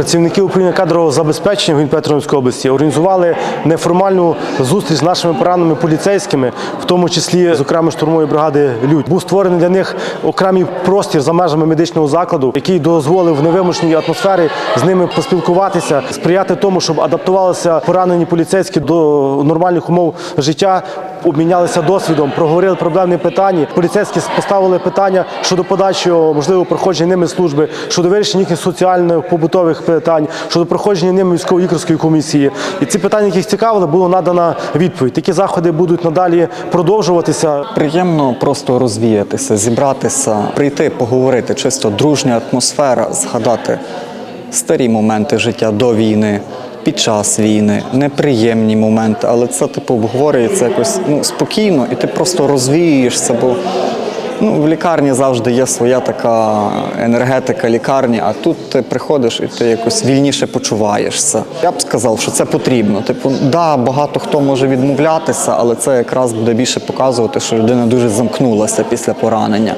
Працівники управління кадрового забезпечення в Дніпропетровської області організували неформальну зустріч з нашими пораненими поліцейськими, в тому числі з окремої штурмової бригади Людь. Був створений для них окремий простір за межами медичного закладу, який дозволив в невимушеній атмосфері з ними поспілкуватися, сприяти тому, щоб адаптувалися поранені поліцейські до нормальних умов життя. Обмінялися досвідом, проговорили проблемні питання. Поліцейські поставили питання щодо подальшого можливого проходження ними служби, щодо вирішення їхніх соціальних побутових питань, щодо проходження ними військово-лікарської комісії. І ці питання, які їх цікавили, було надана відповідь. Такі заходи будуть надалі продовжуватися. Приємно просто розвіятися, зібратися, прийти, поговорити, чисто дружня атмосфера, згадати старі моменти життя до війни, під час війни, неприємні моменти, але це типу обговорюється якось ну, спокійно, і ти просто розвіюєшся, бо ну, в лікарні завжди є своя така енергетика лікарні, а тут ти приходиш і ти якось вільніше почуваєшся. Я б сказав, що це потрібно. Типу, да, багато хто може відмовлятися, але це якраз буде більше показувати, що людина дуже замкнулася після поранення.